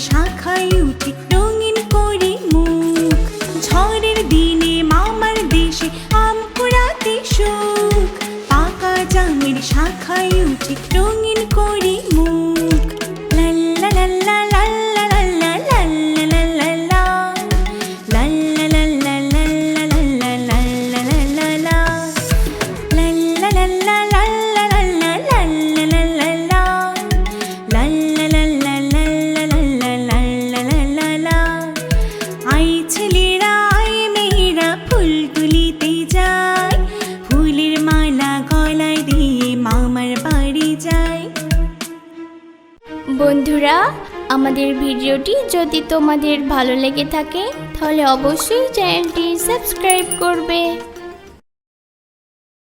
শাখা বন্ধুরা আমাদের ভিডিওটি যদি তোমাদের ভালো লেগে থাকে তাহলে অবশ্যই চ্যানেলটি সাবস্ক্রাইব করবে।